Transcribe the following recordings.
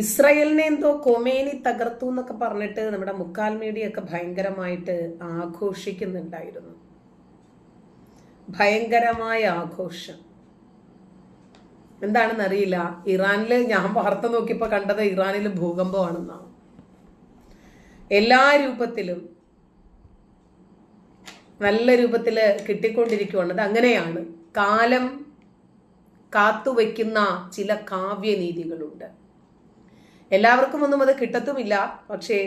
ഇസ്രയേലിനെ എന്തോ കൊമേനി തകർത്തു എന്നൊക്കെ പറഞ്ഞിട്ട് നമ്മുടെ മുക്കാൽ മീഡിയ ഒക്കെ ഭയങ്കരമായിട്ട് ആഘോഷിക്കുന്നുണ്ടായിരുന്നു. ഭയങ്കരമായ ആഘോഷം. എന്താണെന്ന് അറിയില്ല. ഇറാനിൽ ഞാൻ വാർത്ത നോക്കിയപ്പോ കണ്ടത് ഇറാനിൽ ഭൂകമ്പമാണെന്നാണ്. എല്ലാ രൂപത്തിലും നല്ല രൂപത്തിൽ കിട്ടിക്കൊണ്ടിരിക്കുകയാണ് അത് അങ്ങനെയാണ്. കാലം കാത്തുവെക്കുന്ന ചില കാവ്യനീതികളുണ്ട്. എല്ലാവർക്കും ഒന്നും അത് കിട്ടത്തുമില്ല. പക്ഷേ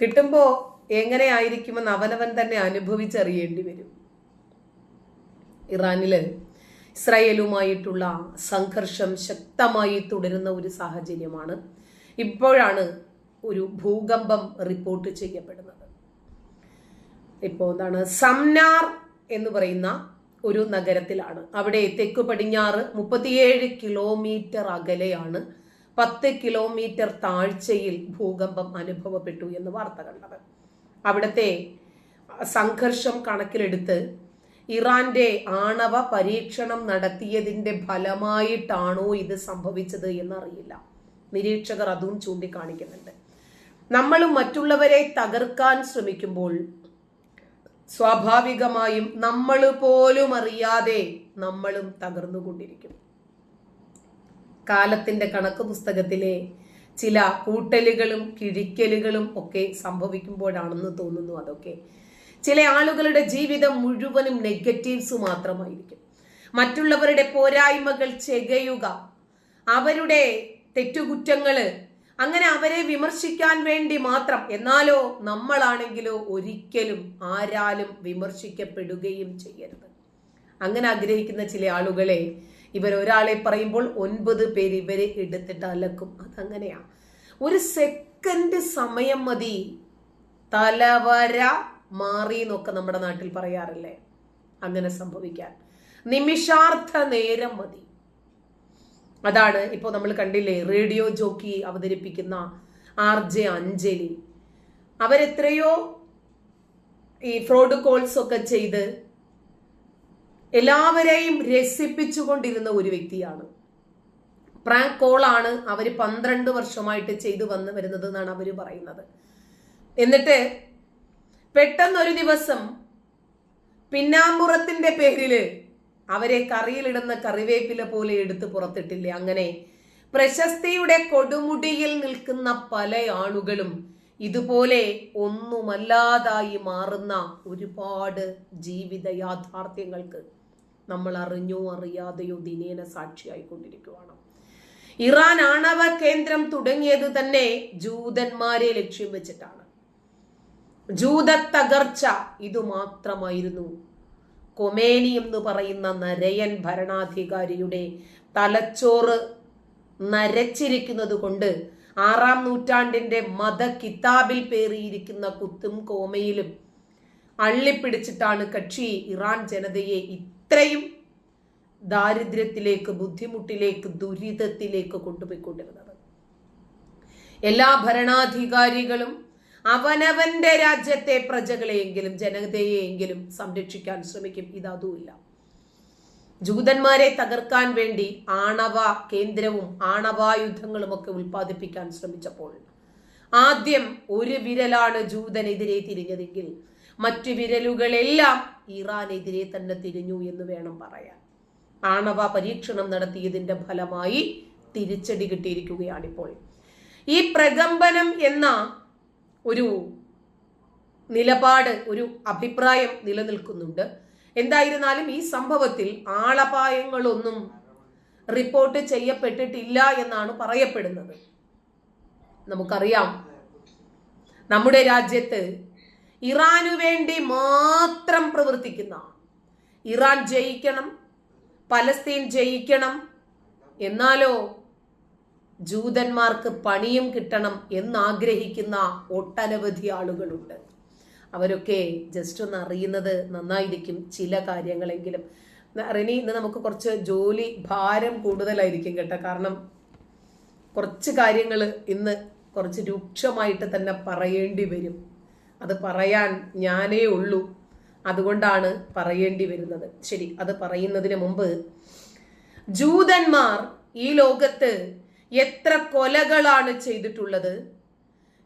കിട്ടുമ്പോൾ എങ്ങനെ ആയിരിക്കുമെന്ന് അവനവൻ തന്നെ അനുഭവിച്ചറിയേണ്ടി വരും. ഇറാനിൽ ഇസ്രായേലുമായിട്ടുള്ള സംഘർഷം ശക്തമായി തുടരുന്ന ഒരു സാഹചര്യമാണ് ഇപ്പോഴാണ് ഒരു ഭൂകമ്പം റിപ്പോർട്ട് ചെയ്യപ്പെടുന്നത്. ഇപ്പോൾ എന്താണ്? സംനാർ എന്ന് പറയുന്ന ഒരു നഗരത്തിലാണ്. അവിടെ തെക്കു പടിഞ്ഞാറ് മുപ്പത്തിയേഴ് കിലോമീറ്റർ അകലെയാണ് പത്ത് കിലോമീറ്റർ താഴ്ചയിൽ ഭൂകമ്പം അനുഭവപ്പെട്ടു എന്ന് വാർത്ത കണ്ടത്. അവിടുത്തെ സംഘർഷം കണക്കിലെടുത്ത് ഇറാന്റെ ആണവ പരീക്ഷണം നടത്തിയതിന്റെ ഫലമായിട്ടാണോ ഇത് സംഭവിച്ചത് എന്നറിയില്ല. നിരീക്ഷകർ അതും ചൂണ്ടിക്കാണിക്കുന്നുണ്ട്. നമ്മൾ മറ്റുള്ളവരെ തകർക്കാൻ ശ്രമിക്കുമ്പോൾ സ്വാഭാവികമായും നമ്മൾ പോലും അറിയാതെ നമ്മളും തകർന്നുകൊണ്ടിരിക്കും. കാലത്തിന്റെ കണക്ക് പുസ്തകത്തിലെ ചില കൂട്ടലുകളും കിഴിക്കലുകളും ഒക്കെ സംഭവിക്കുമ്പോഴാണെന്ന് തോന്നുന്നു അതൊക്കെ. ചില ആളുകളുടെ ജീവിതം മുഴുവനും നെഗറ്റീവ്സ് മാത്രമായിരിക്കും. മറ്റുള്ളവരുടെ പോരായ്മകൾ ചെകയുക അവരുടെ തെറ്റുകുറ്റങ്ങൾ അങ്ങനെ അവരെ വിമർശിക്കാൻ വേണ്ടി മാത്രം എന്നാലോ നമ്മളാണെങ്കിലോ ഒരിക്കലും ആരാലും വിമർശിക്കപ്പെടുകയും ചെയ്യരുത്. അങ്ങനെ ആഗ്രഹിക്കുന്ന ചില ആളുകളെ ഇവർ ഒരാളെ പറയുമ്പോൾ ഒൻപത് പേര് ഇവരെ എടുത്തിട്ട് അലക്കും. അതങ്ങനെയാ. ഒരു സെക്കൻഡ് സമയം മതി. തലവര മാറി എന്നൊക്കെ നമ്മുടെ നാട്ടിൽ പറയാറില്ലേ? അങ്ങനെ സംഭവിക്കാൻ. നിമിഷാർത്ഥ നേരം മതി. അതാണ് ഇപ്പോൾ നമ്മൾ കണ്ടില്ലേ റേഡിയോ ജോക്കി അവതരിപ്പിക്കുന്ന ആർ ജെ അഞ്ജലി. അവരെത്രയോ ഈ ഫ്രോഡ് കോൾസ് ഒക്കെ ചെയ്ത് എല്ലാവരെയും രസിപ്പിച്ചുകൊണ്ടിരുന്ന ഒരു വ്യക്തിയാണ്. പ്രാങ്ക് കോളാണ് അവർ പന്ത്രണ്ട് വർഷമായിട്ട് ചെയ്തു വന്ന് വരുന്നത് എന്നാണ് അവർ പറയുന്നത്. എന്നിട്ട് പെട്ടെന്നൊരു ദിവസം പിന്നാമ്പുറത്തിന്റെ പേരിൽ അവരെ കറിയിലിടുന്ന കറിവേപ്പില പോലെ എടുത്ത് പുറത്തിട്ടില്ലേ? അങ്ങനെ പ്രശസ്തിയുടെ കൊടുമുടിയിൽ നിൽക്കുന്ന പല ആളുകളും ഇതുപോലെ ഒന്നുമല്ലാതായി മാറുന്ന ഒരുപാട് ജീവിത യാഥാർത്ഥ്യങ്ങൾക്ക് നമ്മൾ അറിഞ്ഞോ അറിയാതെയോ ദിനേന സാക്ഷിയായിക്കൊണ്ടിരിക്കുകയാണ് ഇറാൻ ആണവ കേന്ദ്രം തുടങ്ങിയത് തന്നെ ജൂതന്മാരെ ലക്ഷ്യം വെച്ചിട്ടാണ്. ജൂത തകർച്ച ഇത് മാത്രമായിരുന്നു കൊമേനി എന്ന് പറയുന്ന നരയൻ ഭരണാധികാരിയുടെ തലച്ചോറ് നരച്ചിരിക്കുന്നത് കൊണ്ട് ആറാം നൂറ്റാണ്ടിന്റെ മത കിതാബിൽ പേറിയിരിക്കുന്ന കുത്തും കോമയിലും അള്ളിപ്പിടിച്ചിട്ടാണ് കക്ഷി ഇറാൻ ജനതയെ ഇത്രയും ദാരിദ്ര്യത്തിലേക്ക് ബുദ്ധിമുട്ടിലേക്ക് ദുരിതത്തിലേക്ക് കൊണ്ടുപോയിക്കൊണ്ടിരുന്നത്. എല്ലാ ഭരണാധികാരികളും അവനവന്റെ രാജ്യത്തെ പ്രജകളെയെങ്കിലും ജനതയെയെങ്കിലും സംരക്ഷിക്കാൻ ശ്രമിക്കും. ഇതതുമില്ല. ജൂതന്മാരെ തകർക്കാൻ വേണ്ടി ആണവ കേന്ദ്രവും ആണവായുധങ്ങളും ഒക്കെ ഉൽപ്പാദിപ്പിക്കാൻ ശ്രമിച്ചപ്പോൾ ആദ്യം ഒരു വിരലാണ് ജൂതനെതിരെ തിരിഞ്ഞതെങ്കിൽ മറ്റു വിരലുകളെല്ലാം ഇറാനെതിരെ തന്നെ തിരിഞ്ഞു എന്ന് വേണം പറയാൻ. ആണവ പരീക്ഷണം നടത്തിയതിന്റെ ഫലമായി തിരിച്ചടി കിട്ടിയിരിക്കുകയാണിപ്പോൾ. ഈ പ്രകമ്പനം എന്ന ഒരു നിലപാട് ഒരു അഭിപ്രായം നിലനിൽക്കുന്നുണ്ട്. എന്തായിരുന്നാലും ഈ സംഭവത്തിൽ ആളപായങ്ങളൊന്നും റിപ്പോർട്ട് ചെയ്യപ്പെട്ടിട്ടില്ല എന്നാണ് പറയപ്പെടുന്നത്. നമുക്കറിയാം. നമ്മുടെ രാജ്യത്ത് ഇറാനു വേണ്ടി മാത്രം പ്രവർത്തിക്കുന്ന ഇറാൻ ജയിക്കണം പലസ്തീൻ ജയിക്കണം എന്നാലോ ജൂതന്മാർക്ക് പണിയും കിട്ടണം എന്നാഗ്രഹിക്കുന്ന ഒട്ടനവധി ആളുകളുണ്ട്. അവരൊക്കെ ജസ്റ്റ് ഒന്ന് അറിയുന്നത് നന്നായിരിക്കും ചില കാര്യങ്ങളെങ്കിലും. റിനി ഇന്ന് നമുക്ക് കുറച്ച് ജോലി ഭാരം കൂടുതലായിരിക്കും കേട്ടോ. കാരണം കുറച്ച് കാര്യങ്ങൾ ഇന്ന് കുറച്ച് രൂക്ഷമായിട്ട് തന്നെ പറയേണ്ടി വരും. അത് പറയാൻ ഞാനേ ഉള്ളൂ. അതുകൊണ്ടാണ് പറയേണ്ടി വരുന്നത്. ശരി അത് പറയുന്നതിന് മുമ്പ് ജൂതന്മാർ ഈ ലോകത്ത് എത്ര കൊലകളാണ് ചെയ്തിട്ടുള്ളത്?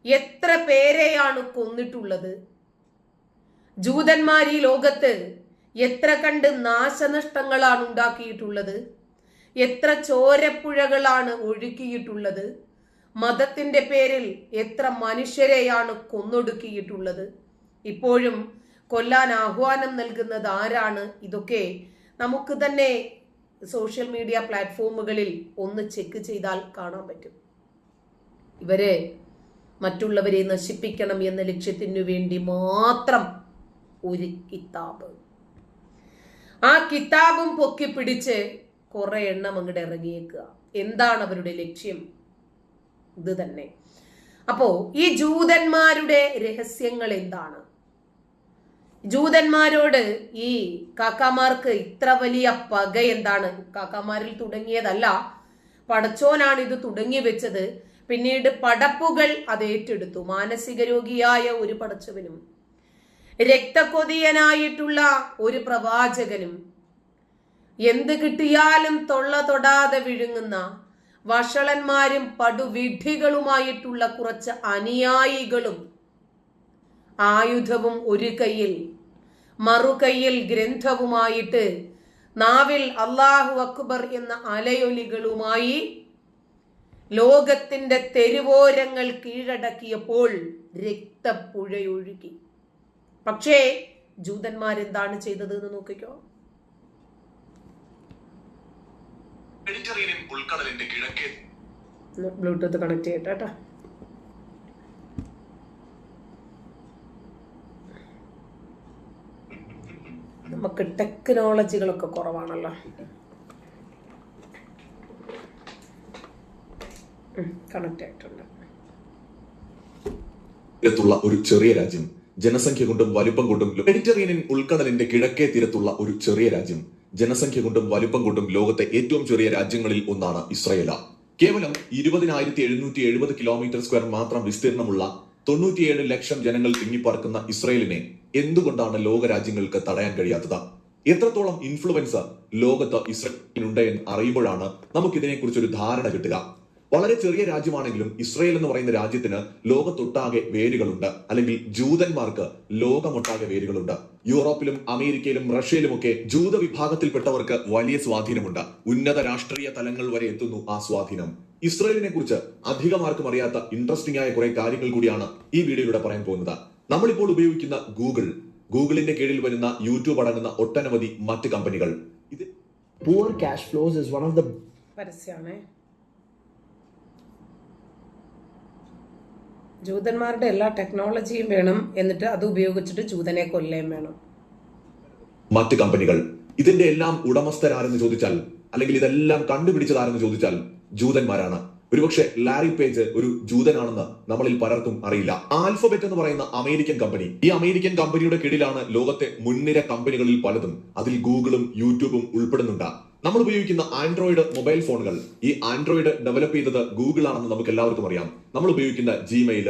എത്ര പേരെയാണ് കൊന്നിട്ടുള്ളത്? ജൂതന്മാർ ഈ ലോകത്ത് എത്ര കണ്ട് നാശനഷ്ടങ്ങളാണ് ഉണ്ടാക്കിയിട്ടുള്ളത്? എത്ര ചോരപ്പുഴകളാണ് ഒഴുക്കിയിട്ടുള്ളത്? മതത്തിന്റെ പേരിൽ എത്ര മനുഷ്യരെയാണ് കൊന്നൊടുക്കിയിട്ടുള്ളത്? ഇപ്പോഴും കൊല്ലാൻ ആഹ്വാനം നൽകുന്നത് ആരാണ്? ഇതൊക്കെ നമുക്ക് തന്നെ സോഷ്യൽ മീഡിയ പ്ലാറ്റ്ഫോമുകളിൽ ഒന്ന് ചെക്ക് ചെയ്താൽ കാണാൻ പറ്റും. ഇവരെ മറ്റുള്ളവരെ നശിപ്പിക്കണം എന്ന ലക്ഷ്യത്തിനു വേണ്ടി മാത്രം ഒരു കിതാബ്. ആ കിതാബും പൊക്കി പിടിച്ച് കുറെ എണ്ണം അങ്ങോട്ട് ഇറങ്ങിയേക്കുക. എന്താണ് അവരുടെ ലക്ഷ്യം? ഇത് തന്നെ. അപ്പോ ഈ ജൂതന്മാരുടെ രഹസ്യങ്ങൾ എന്താണ്? ജൂതന്മാരോട് ഈ കാക്കാമാർക്ക് ഇത്ര വലിയ പക എന്താണ്? കാക്കാമാരിൽ തുടങ്ങിയതല്ല. പടച്ചോനാണ് ഇത് തുടങ്ങി വെച്ചത്. പിന്നീട് പടപ്പുകൾ അത് ഏറ്റെടുത്തു. മാനസിക രോഗിയായ ഒരു പടച്ചവനും രക്തക്കൊതിയനായിട്ടുള്ള ഒരു പ്രവാചകനും എന്ത് കിട്ടിയാലും തൊള്ള തൊടാതെ വിഴുങ്ങുന്ന വഷളന്മാരും പടുവിഡ്ഢികളുമായിട്ടുള്ള കുറച്ച് അനുയായികളും ആയുധവും ഒരു കയ്യിൽ മറുകയ്യിൽ ഗ്രന്ഥവുമായിട്ട് നാവിൽ അള്ളാഹു അക്ബർ എന്ന അലയൊലികളുമായി ലോകത്തിന്റെ തെരുവോരങ്ങൾ കീഴടക്കിയപ്പോൾ രക്തപ്പുഴയൊഴുകി. പക്ഷേ ജൂതന്മാരെന്താണ് ചെയ്തത് എന്ന് നോക്കിക്കോ ബ്ലൂടൂത്ത് കണക്ട് ചെയ്യട്ടെ കേട്ടോ. നമുക്ക് ടെക്നോളജികളൊക്കെ കുറവാണല്ലോ. കണക്ട് ആയിട്ടുണ്ട്. തീരത്തുള്ള ഒരു ചെറിയ രാജ്യം ജനസംഖ്യ കൊണ്ടും വലുപ്പം കൊണ്ടും മെഡിറ്ററേനിയൻ ഉൾക്കടലിന്റെ കിഴക്കേ തീരത്തുള്ള ഒരു ചെറിയ രാജ്യം ജനസംഖ്യ കൊണ്ടും വലുപ്പം കൊണ്ടും ലോകത്തെ ഏറ്റവും ചെറിയ രാജ്യങ്ങളിൽ ഒന്നാണ് ഇസ്രയേല കേവലം ഇരുപതിനായിരത്തി എഴുന്നൂറ്റി എഴുപത് കിലോമീറ്റർ സ്ക്വയർ മാത്രം വിസ്തീർണമുള്ള തൊണ്ണൂറ്റിയേഴ് ലക്ഷം ജനങ്ങൾ തിങ്ങിപ്പറക്കുന്ന ഇസ്രയേലിനെ എന്തുകൊണ്ടാണ് ലോകരാജ്യങ്ങൾക്ക് തടയാൻ കഴിയാത്തത്? എത്രത്തോളം ഇൻഫ്ലുവൻസ് ലോകത്ത് ഇസ്രയേലിനുണ്ട് എന്ന് അറിയുമ്പോഴാണ് നമുക്കിതിനെക്കുറിച്ച് ഒരു ധാരണ കിട്ടുക. വളരെ ചെറിയ രാജ്യമാണെങ്കിലും ഇസ്രയേൽ എന്ന് പറയുന്ന രാജ്യത്തിന് ലോകത്തൊട്ടാകെ വേരുകളുണ്ട്. അല്ലെങ്കിൽ ജൂതന്മാർക്ക് ലോകമൊട്ടാകെ വേരുകളുണ്ട്. യൂറോപ്പിലും അമേരിക്കയിലും റഷ്യയിലുമൊക്കെ ജൂത വിഭാഗത്തിൽപ്പെട്ടവർക്ക് വലിയ സ്വാധീനമുണ്ട്. ഉന്നത രാഷ്ട്രീയ തലങ്ങൾ വരെ എത്തുന്നു ആ സ്വാധീനം. ഇസ്രയേലിനെ കുറിച്ച് അധികമാർക്കും അറിയാത്ത ഇൻട്രസ്റ്റിംഗ് ആയ കുറെ കാര്യങ്ങൾ കൂടിയാണ് ഈ വീഡിയോയിലൂടെ പറയാൻ പോകുന്നത്. നമ്മളിപ്പോൾ ഉപയോഗിക്കുന്ന ഗൂഗിൾ ഗൂഗിളിന്റെ കീഴിൽ വരുന്ന യൂട്യൂബ് അടങ്ങുന്ന ഒട്ടനവധി മറ്റ് കമ്പനികൾ. ഇത് poor cash flows is one of the പരസ്യമാണ് ജൂതന്മാരുടെ എല്ലാ ടെക്നോളജിയും വേണം എന്നിട്ട് അത് ഉപയോഗിച്ചിട്ട് ജൂതനെ കൊല്ലേം വേണം. മറ്റ് കമ്പനികൾ. ഇതിന്റെ എല്ലാം ഉടമസ്ഥരാരെന്ന് ചോദിച്ചാൽ അല്ലെങ്കിൽ ഇതെല്ലാം കണ്ടുപിടിച്ചതാരെന്ന് ചോദിച്ചാൽ ജൂതന്മാരാണ്. ഒരുപക്ഷെ ലാരി പേജ് ഒരു ജൂതനാണെന്ന് നമ്മളിൽ പലർക്കും അറിയില്ല. ആൽഫബെറ്റ് എന്ന് പറയുന്ന അമേരിക്കൻ കമ്പനി. ഈ അമേരിക്കൻ കമ്പനിയുടെ കീഴിലാണ് ലോകത്തെ മുൻനിര കമ്പനികളിൽ പലതും. അതിൽ ഗൂഗിളും യൂട്യൂബും ഉൾപ്പെടുന്നുണ്ട്. നമ്മൾ ഉപയോഗിക്കുന്ന ആൻഡ്രോയിഡ് മൊബൈൽ ഫോണുകൾ ഈ ആൻഡ്രോയിഡ് ഡെവലപ്പ് ചെയ്തത് ഗൂഗിൾ ആണെന്ന് നമുക്ക് എല്ലാവർക്കും അറിയാം. നമ്മൾ ഉപയോഗിക്കുന്ന ജിമെയിൽ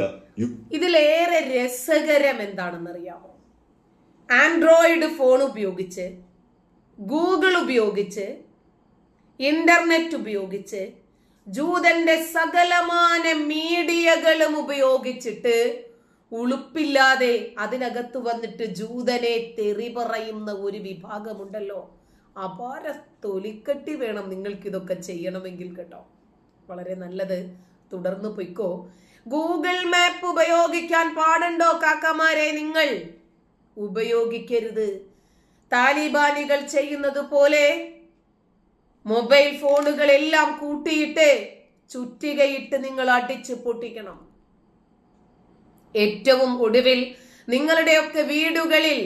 ഇതിലേറെ രസകരം എന്താണെന്ന് അറിയാമോ ആൻഡ്രോയിഡ് ഫോൺ ഉപയോഗിച്ച് ഗൂഗിൾ ഉപയോഗിച്ച് ഇന്റർനെറ്റ് ഉപയോഗിച്ച് ജൂതന്റെ സകലമാന മീഡിയകളും ഉപയോഗിച്ചിട്ട് ഉളുപ്പില്ലാതെ അതിനകത്ത് വന്നിട്ട് ജൂതനെ തെറി പറയുന്ന ഒരു വിഭാഗമുണ്ടല്ലോ. അപാര തൊലിക്കട്ടി വേണം നിങ്ങൾക്ക് ഇതൊക്കെ ചെയ്യണമെങ്കിൽ കേട്ടോ. വളരെ നല്ലത്. തുടർന്ന് പൊയ്ക്കോ. ഗൂഗിൾ മാപ്പ് ഉപയോഗിക്കാൻ പാടുണ്ടോ കാക്കമാരെ നിങ്ങൾ? ഉപയോഗിക്കരുത്. താലിബാനികൾ ചെയ്യുന്നത് പോലെ മൊബൈൽ ഫോണുകളെല്ലാം കൂട്ടിയിട്ട് ചുറ്റികയിട്ട് നിങ്ങൾ അടിച്ച് പൊട്ടിക്കണം. ഏറ്റവും ഒടുവിൽ നിങ്ങളുടെയൊക്കെ വീടുകളിൽ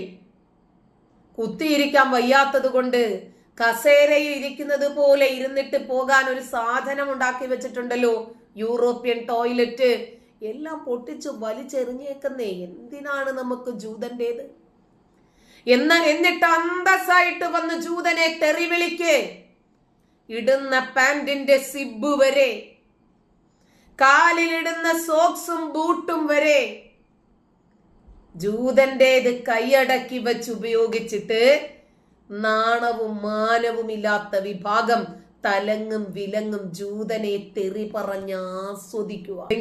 കുത്തിയിരിക്കാൻ വയ്യാത്തത് കൊണ്ട് കസേരയിൽ ഇരിക്കുന്നത് പോലെ ഇരുന്നിട്ട് പോകാൻ ഒരു സാധനം ഉണ്ടാക്കി വെച്ചിട്ടുണ്ടല്ലോ. European toilet. എല്ലാം പൊട്ടിച്ച് വലിച്ചെറിഞ്ഞേക്കുന്നേ. എന്തിനാണ് നമുക്ക് ജൂതന്റേത് എന്ന എന്നിട്ട് അന്തസ്സായിട്ട് വന്ന് ജൂതനെ തെറി വിളിക്ക് ഇടുന്ന പാന്റിന്റെ സിബ് വരെ. കാലിലിടുന്ന സോക്സും ബൂട്ടും വരെ. ജൂതന്റേത് കൈയടക്കി വെച്ച് ഉപയോഗിച്ചിട്ട് നാണവും മാനവും ഇല്ലാത്ത വിഭാഗം തലങ്ങും വിലങ്ങും ജൂതനെ തെറി പറഞ്ഞ് ആസ്വദിക്കുക.